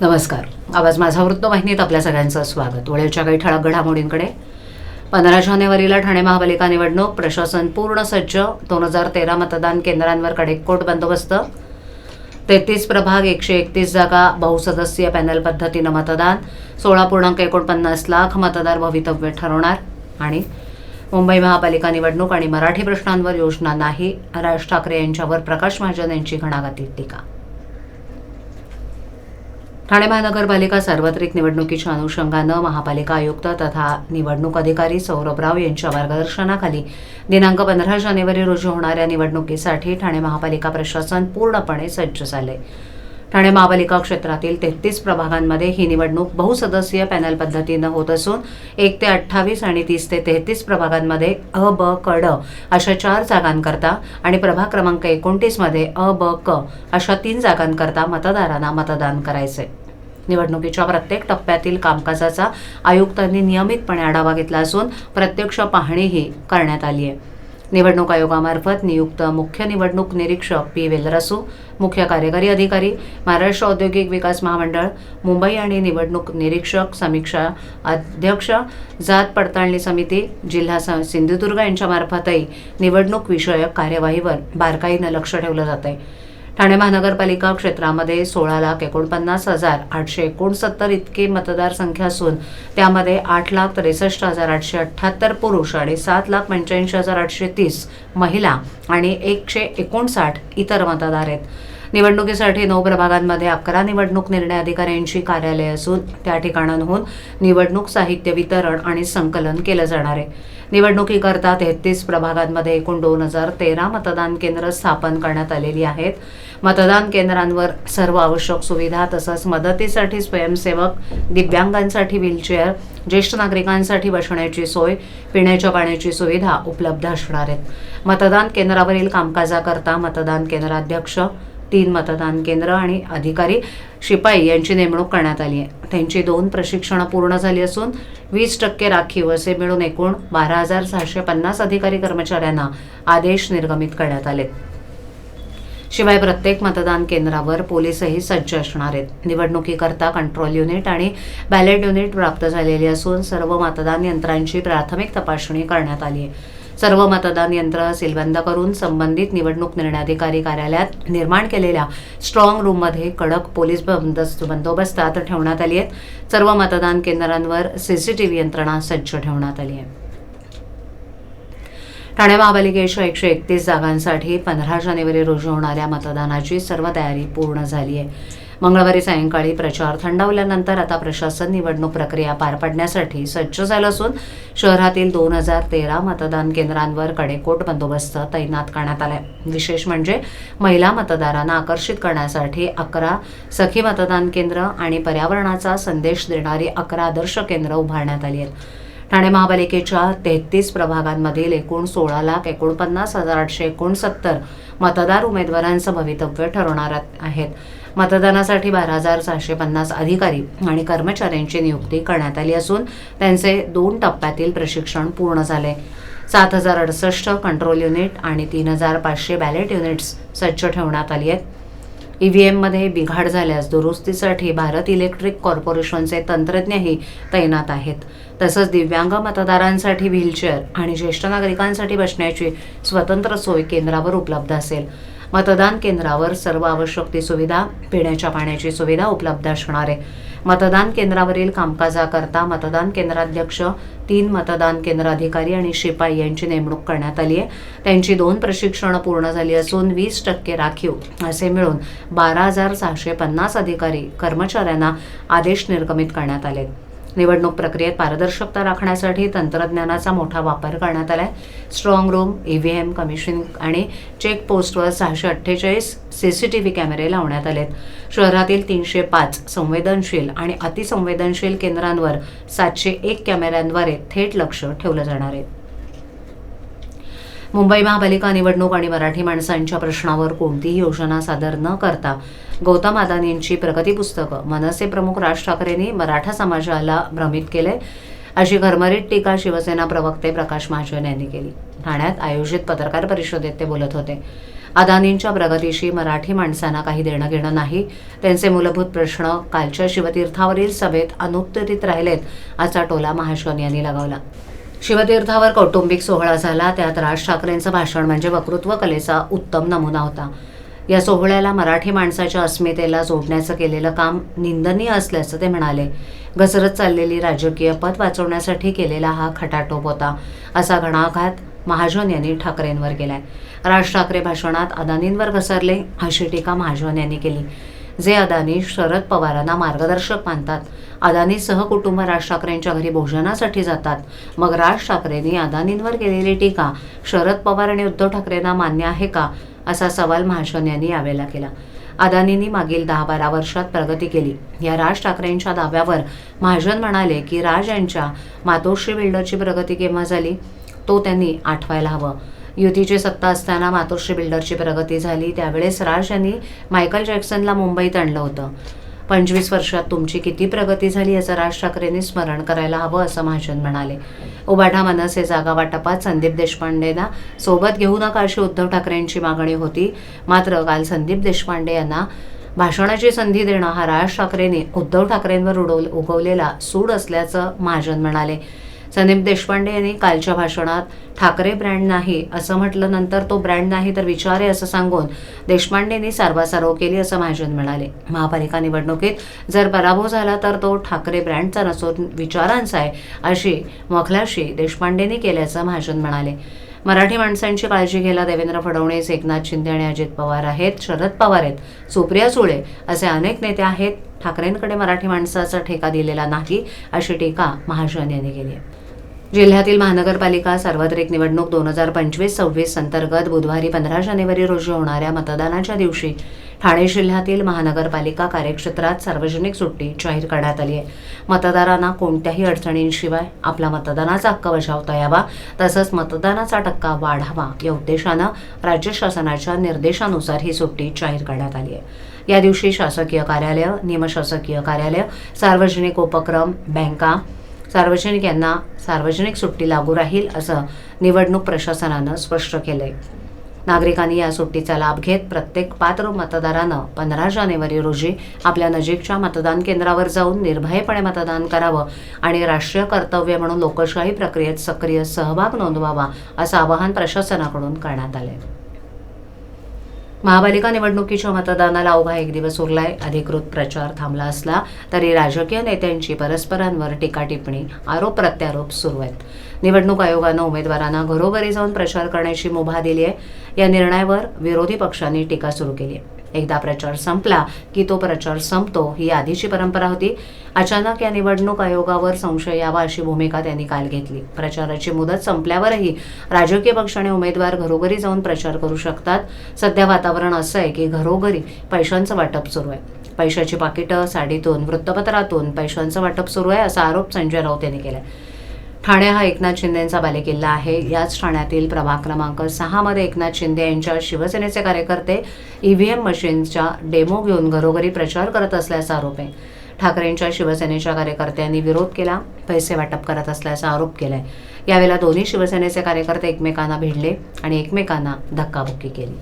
नमस्कार. आवाज माझा वृत्तवाहिनीत आपल्या सगळ्यांचं स्वागत. वेळेच्या काही ठळक घडामोडींकडे. पंधरा जानेवारीला ठाणे महापालिका निवडणूक प्रशासन पूर्ण सज्ज. दोन हजार तेरा मतदान केंद्रांवर कडेकोट बंदोबस्त. तेहतीस प्रभाग एकशे एकतीस जागा बहुसदस्यीय पॅनल पद्धतीनं मतदान. सोळा पूर्णांक एकोणपन्नास लाख मतदार भवितव्य ठरवणार. आणि मुंबई महापालिका निवडणूक आणि मराठी प्रश्नांवर योजना नाही राज ठाकरे यांच्यावर प्रकाश महाजन यांची घणाघाती टीका. ठाणे महानगरपालिका सार्वत्रिक निवडणुकीच्या अनुषंगानं महापालिका आयुक्त तथा निवडणूक अधिकारी सौरभ राव यांच्या मार्गदर्शनाखाली दिनांक पंधरा जानेवारी रोजी होणाऱ्या निवडणुकीसाठी ठाणे महापालिका प्रशासन पूर्णपणे सज्ज झाले ठाणे महापालिका क्षेत्रातील तेहतीस प्रभागांमध्ये ही निवडणूक बहुसदस्यीय पॅनल पद्धतीनं होत असून एक ते अठ्ठावीस आणि तीस ते तेहतीस प्रभागांमध्ये अ ब क ड अशा चार जागांकरता आणि प्रभाग क्रमांक एकोणतीसमध्ये अ ब क अशा तीन जागांकरता मतदारांना मतदान करायचे निवडणुकीच्या प्रत्येक टप्प्यातील कामकाजाचा आयुक्तांनी नियमितपणे आढावा घेतला असून प्रत्यक्ष पाहणीही करण्यात आली आहे निवडणूक आयोगामार्फत नियुक्त मुख्य निवडणूक निरीक्षक पी वेलरसू मुख्य कार्यकारी अधिकारी महाराष्ट्र औद्योगिक विकास महामंडळ मुंबई आणि निवडणूक निरीक्षक समीक्षा अध्यक्ष जात पडताळणी समिती जिल्हा स सिंधुदुर्ग यांच्यामार्फतही निवडणूक विषयक कार्यवाहीवर बारकाईनं लक्ष ठेवलं जात आहे ठाणे महानगरपालिका क्षेत्रामध्ये सोळा लाख एकोणपन्नास हजार आठशे एकोणसत्तर इतकी मतदारसंख्या असून त्यामध्ये आठ लाख त्रेसष्ट हजार आठशे अठ्ठ्याहत्तर पुरुष आणि सात लाख पंच्याऐंशी हजार आठशे तीस महिला आणि एकशे एकोणसाठ इतर मतदार आहेत. निवडणुकीसाठी नऊ प्रभागांमध्ये अकरा निवडणूक निर्णय अधिकाऱ्यांची कार्यालय असून त्या ठिकाणांहून निवडणूक साहित्य वितरण आणि संकलन केलं जाणार आहे. निवडणुकीकरता तेहतीस प्रभागांमध्ये एकूण दोन हजार तेरा मतदान केंद्र स्थापन करण्यात आलेली आहेत. मतदान केंद्रांवर सर्व आवश्यक सुविधा तसंच मदतीसाठी स्वयंसेवक दिव्यांगांसाठी व्हीलचेअर ज्येष्ठ नागरिकांसाठी बसण्याची सोय पिण्याच्या पाण्याची सुविधा उपलब्ध असणार आहेत. मतदान केंद्रावरील कामकाजाकरता मतदान केंद्राध्यक्ष तीन मतदान केंद्र आणि अधिकारी शिपाई यांची नेमणूक करण्यात आली आहे. त्यांची दोन प्रशिक्षणं पूर्ण झाली असून वीस टक्के राखीव असे मिळून एकूण बारा हजार सहाशे पन्नास अधिकारी कर्मचाऱ्यांना आदेश निर्गमित करण्यात आले. शिवाय प्रत्येक मतदान केंद्रावर पोलीसही सज्ज असणार आहेत. निवडणुकीकरता कंट्रोल युनिट आणि बॅलेट युनिट प्राप्त झालेली असून सर्व मतदान यंत्रांची प्राथमिक तपासणी करण्यात आली आहे. सर्व मतदान यंत्र सीलबंद करून संबंधित निवडणूक निर्णयाधिकारी कार्यालयात निर्माण केलेल्या स्ट्रॉंग रूममध्ये कडक पोलीस बंदोबस्तात ठेवण्यात आली आहेत. सर्व मतदान केंद्रांवर सीसीटीव्ही यंत्रणा सज्ज ठेवण्यात आली आहे. ठाणे महापालिकेच्या एकशे एकतीस जागांसाठी पंधरा जानेवारी रोजी होणाऱ्या मतदानाची सर्व तयारी पूर्ण झाली आहे. मंगळवारी सायंकाळी प्रचार थंडावल्यानंतर आता प्रशासन निवडणूक प्रक्रिया पार पाडण्यासाठी सज्ज झालं असून शहरातील दोन हजार तेरा मतदान केंद्रांवर कडेकोट बंदोबस्त तैनात करण्यात आलाय. विशेष म्हणजे महिला मतदारांना आकर्षित करण्यासाठी अकरा सखी मतदान केंद्र आणि पर्यावरणाचा संदेश देणारी अकरा आदर्श केंद्र उभारण्यात आली आहेत. ठाणे महापालिकेच्या तेहतीस प्रभागांमधील एकूण सोळा लाख एकोणपन्नास हजार आठशे एकोणसत्तर मतदार उमेदवारांचं भवितव्य ठरवणार आहेत. मतदानासाठी बारा हजार सहाशे पन्नास अधिकारी आणि कर्मचाऱ्यांची नियुक्ती करण्यात आली असून त्यांचे दोन टप्प्यातील प्रशिक्षण पूर्ण झाले. सात हजार अडसष्ट कंट्रोल युनिट आणि तीन हजार पाचशे बॅलेट युनिट्स सज्ज ठेवण्यात आली आहेत. ई व्ही एममध्ये बिघाड झाल्यास दुरुस्तीसाठी भारत इलेक्ट्रिक कॉर्पोरेशनचे तंत्रज्ञही तैनात आहेत. तसंच दिव्यांग मतदारांसाठी व्हीलचेअर आणि ज्येष्ठ नागरिकांसाठी बसण्याची स्वतंत्र सोय केंद्रावर उपलब्ध असेल. मतदान केंद्रावर सर्व आवश्यक ती सुविधा पिण्याच्या पाण्याची सुविधा उपलब्ध असणार आहे. मतदान केंद्रावरील कामकाजाकरता मतदान केंद्राध्यक्ष तीन मतदान केंद्र अधिकारी आणि शिपाई यांची नेमणूक करण्यात आली आहे. त्यांची दोन प्रशिक्षणं पूर्ण झाली असून वीस टक्के राखीव असे मिळून बारा हजार सहाशे पन्नास अधिकारी कर्मचाऱ्यांना आदेश निर्गमित करण्यात आले निवडणूक प्रक्रियेत पारदर्शकता राखण्यासाठी तंत्रज्ञानाचा मोठा वापर करण्यात आलाय. स्ट्रॉंग रूम ईव्हीएम कमिशन आणि चेक पोस्टवर सहाशे अठ्ठेचाळीस सी सी टी व्ही कॅमेरे लावण्यात आलेत. शहरातील तीनशे पाच संवेदनशील आणि अतिसंवेदनशील केंद्रांवर सातशे एक कॅमेऱ्यांद्वारे थेट लक्ष ठेवलं जाणार आहे. मुंबई महापालिका निवडणूक आणि मराठी माणसांच्या प्रश्नावर कोणतीही योजना सादर न करता गौतम अदानींची प्रगती पुस्तकं मनसे प्रमुख राज ठाकरेंनी मराठा समाजाला भ्रमित केले. अशी घरमरीत टीका शिवसेना प्रवक्ते प्रकाश महाजन यांनी केली. ठाण्यात आयोजित पत्रकार परिषदेत ते बोलत होते. अदानींच्या प्रगतीशी मराठी माणसांना काही देणं घेणं नाही. त्यांचे मूलभूत प्रश्न कालच्या शिवतीर्थावरील सभेत अनुत्तरित राहिलेत असा टोला महाजन यांनी लगावला. शिवतीर्थावर कौटुंबिक सोहळा झाला. त्यात राज ठाकरेंचं भाषण म्हणजे वक्तृत्व कलेचा उत्तम नमुना होता. या सोहळ्याला मराठी माणसाच्या अस्मितेला जोडण्याचं केलेलं काम निंदनीय असल्याचं ते म्हणाले. घसरत चाललेली राजकीय पद वाचवण्यासाठी केलेला हा खटाटोप होता असा घणाघात महाजन यांनी ठाकरेंवर केलाय. राज ठाकरे भाषणात अदानींवर घसरले अशी टीका महाजन यांनी केली. जे अदानी शरद पवारांना मार्गदर्शक मानतात. अदानी सहकुटुंब राज ठाकरेंच्या घरी भोजनासाठी जातात. मग राज ठाकरेंनी अदानींवर केलेली टीका शरद पवार आणि उद्धव ठाकरेंना मान्य आहे का? असा सवाल महाजन यांनी यावेळेला केला. अदानींनी मागील दहा बारा वर्षात प्रगती केली. या राज ठाकरेंच्या दाव्यावर महाजन म्हणाले की राज यांच्या मातोश्री बिल्डरची प्रगती केव्हा झाली? तो त्यांनी आठवायला हवं. युतीची सत्ता असताना मातोश्री बिल्डरची प्रगती झाली. त्यावेळेस राज यांनी मायकल जॅक्सनला मुंबईत आणलं होतं. पंचवीस वर्षात तुमची किती प्रगती झाली याचं राज ठाकरेंनी स्मरण करायला हवं असं महाजन म्हणाले. उबाठा मनसे जागा वाटपात संदीप देशपांडेंना सोबत घेऊ नका अशी उद्धव ठाकरेंची मागणी होती. मात्र काल संदीप देशपांडे यांना भाषणाची संधी देणं हा राज ठाकरेंनी उद्धव ठाकरेंवर उडवल उगवलेला सूड असल्याचं महाजन म्हणाले. संदीप देशपांडे यांनी कालच्या भाषणात ठाकरे ब्रँड नाही असं म्हटलं नंतर तो ब्रँड नाही तर विचार आहे असं सांगून देशपांडेंनी सारवासारव केली असं महाजन म्हणाले. महापालिका निवडणुकीत जर पराभव झाला तर तो ठाकरे ब्रँडचा नसून विचारांचा आहे अशी मखलाशी देशपांडेंनी केल्याचं महाजन म्हणाले. मराठी माणसांची काळजी घ्यायला देवेंद्र फडणवीस एकनाथ शिंदे आणि अजित पवार आहेत शरद पवार आहेत सुप्रिया सुळे असे अनेक नेते आहेत. ठाकरेंकडे मराठी माणसाचा ठेका दिलेला नाही अशी टीका महाजन यांनी केली आहे. जिल्ह्यातील महानगरपालिका सार्वत्रिक निवडणूक दोन हजार पंचवीस सव्वीस अंतर्गत बुधवारी पंधरा जानेवारी रोजी होणाऱ्या मतदानाच्या दिवशी ठाणे जिल्ह्यातील महानगरपालिका कार्यक्षेत्रात सार्वजनिक सुट्टी जाहीर करण्यात आली आहे. मतदारांना कोणत्याही अडचणींशिवाय आपला मतदानाचा हक्क बजावता यावा तसंच मतदानाचा टक्का वाढावा या उद्देशानं राज्य शासनाच्या निर्देशानुसार ही सुट्टी जाहीर करण्यात आली आहे. या दिवशी शासकीय कार्यालय निमशासकीय कार्यालय सार्वजनिक उपक्रम बँका सार्वजनिक यांना सार्वजनिक सुट्टी लागू राहील असं निवडणूक प्रशासनानं स्पष्ट केलंय. नागरिकांनी या सुट्टीचा लाभ घेत प्रत्येक पात्र मतदारानं पंधरा जानेवारी रोजी आपल्या नजीकच्या मतदान केंद्रावर जाऊन निर्भयपणे मतदान करावं आणि राष्ट्रीय कर्तव्य म्हणून लोकशाही प्रक्रियेत सक्रिय सहभाग नोंदवावा असं आवाहन प्रशासनाकडून करण्यात आलंय. महापालिका निवडणुकीच्या मतदानाला अवघा एक दिवस उरलाय. अधिकृत प्रचार थांबला असला तरी राजकीय नेत्यांची परस्परांवर टीका टिप्पणी आरोप प्रत्यारोप सुरू आहेत. निवडणूक आयोगानं उमेदवारांना घरोघरी जाऊन प्रचार करण्याची मुभा दिली आहे या निर्णयावर विरोधी पक्षांनी टीका सुरू केली आहे एकदा प्रचार संपला की तो प्रचार संपतो ही आधीची परंपरा होती. अचानक या निवडणूक आयोगावर संशय यावा अशी भूमिका त्यांनी काल घेतली. प्रचाराची मुदत संपल्यावरही राजकीय पक्ष आणि उमेदवार घरोघरी जाऊन प्रचार करू शकतात. सध्या वातावरण असं आहे की घरोघरी पैशांचं वाटप सुरू आहे. पैशाची पाकिटं साडीतून वृत्तपत्रातून पैशांचं वाटप सुरू आहे असा आरोप संजय राऊत यांनी केलाय. ठाणे हा एकनाथ शिंदेचा बालेकिल्ला आहे. याच ठाण्यातील प्रभाग क्रमांक सहामध्ये एकनाथ शिंदे यांच्या शिवसेनेचे कार्यकर्ते ईव्हीएम मशीनच्या डेमो घेऊन घरोघरी प्रचार करत असल्याचा आरोप आहे. ठाकरेंच्या शिवसेनेच्या कार्यकर्त्यांनी विरोध केला पैसे वाटप करत असल्याचा आरोप केलाय. यावेळेला दोन्ही शिवसेनेचे कार्यकर्ते एकमेकांना भिडले आणि एकमेकांना धक्काबुक्की केली.